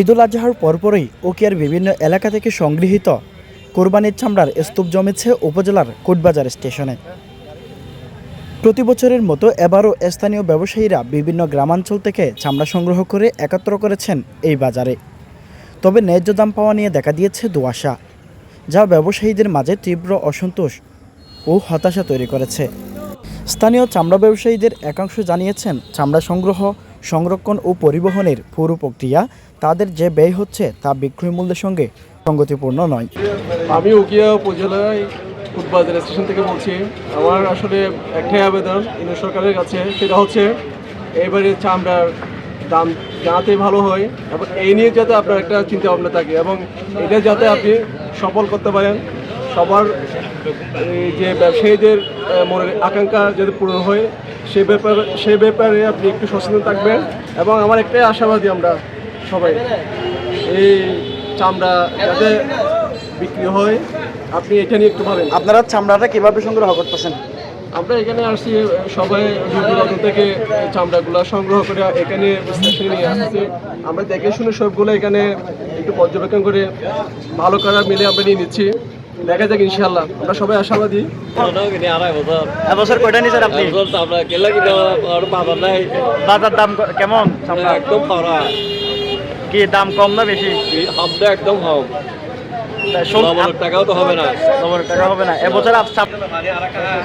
ঈদুল আজহার পরপরই ওকিয়ার বিভিন্ন এলাকা থেকে সংগৃহীত। কোরবানির চামড়ার স্তূপ জমেছে উপজেলার কোটবাজার স্টেশনে। প্রতি বছরের মতো এবারও স্থানীয় ব্যবসায়ীরা বিভিন্ন গ্রামাঞ্চল থেকে চামড়া সংগ্রহ করে একত্র করেছেন এই বাজারে। তবে ন্যায্য দাম পাওয়া নিয়ে দেখা দিয়েছে দুয়াশা যা ব্যবসায়ীদের মাঝে তীব্র অসন্তোষ ও হতাশা তৈরি করেছে। স্থানীয় চামড়া ব্যবসায়ীদের একাংশ জানিয়েছেন, চামড়া সংগ্রহ সংরক্ষণ ও পরিবহনের পুরো প্রক্রিয়া তাদের যে ব্যয় হচ্ছে তা বিক্রয় মূল্যের সঙ্গে সঙ্গতিপূর্ণ নয়। আমি উকিয়া উপজেলায় ফুটবাজার স্টেশন থেকে বলছি, আমার আসলে একটাই আবেদন কেন্দ্র সরকারের কাছে, সেটা হচ্ছে এবারে চামড়ার দাম যাতে ভালো হয় এবং এই নিয়ে যাতে আপনার একটা চিন্তা ভাবনা থাকে এবং এটা যাতে আপনি সফল করতে পারেন, সবার যে ব্যবসায়ীদের মনের আকাঙ্ক্ষা যাতে পূরণ হয় সে ব্যাপারে সে ব্যাপারে আপনি একটু সচেতন থাকবেন এবং আমার একটাই আশাবাদী আমরা সবাই এই চামড়া যাতে বিক্রি হয় আপনি এটা নিয়ে একটু ভাবেন। আপনারা চামড়াটা কীভাবে সংগ্রহ করতেছেন? আমরা এখানে আসছি সবাই দূর থেকে চামড়াগুলো সংগ্রহ করে এখানে স্টেশনে নিয়ে আসছি। আমরা দেখে শুনে সবগুলো এখানে একটু পর্যবেক্ষণ করে ভালো করা মিলে আমরা নিয়ে নিচ্ছি। দেখা যাক ইনশাল্লাহ আমরা সবাই আশাবাদী। এবছর কয়টা নিয়েছেন আপনি? আমরা কেলা কিনে আর বাজার নাই। বাজার দাম কেমন? একদম পাওয়া কি দাম কম না বেশি? একদম কম। টাকাও তো হবে না। টাকা হবে না। এবছর আপ- চাপ-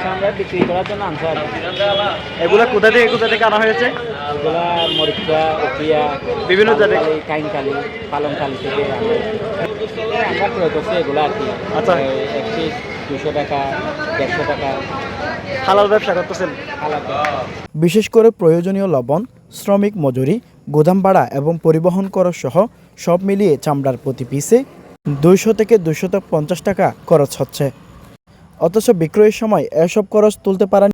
আমরা বিক্রি করার জন্য আনছি এগুলো কোথা থেকে কোথা থেকে আনা হয়েছে? এগুলা মরিচা উপিয়া বিভিন্ন জায়গায়- কাইনকালি পালংকালি থেকে আমরা এই ক্রয় করছি এগুলো আর কি। আচ্ছা। দুশো টাকা দেড়শো টাকা। হালাল ব্যবসা করতেছেন? বিশেষ করে প্রয়োজনীয় লবণ শ্রমিক মজুরি গোদাম ভাড়া এবং পরিবহন খরচ সহ সব মিলিয়ে চামড়ার প্রতি পিসে দুইশো থেকে দুশো পঞ্চাশ টাকা খরচ হচ্ছে। অথচ বিক্রয়ের সময় এসব খরচ তুলতে পারেন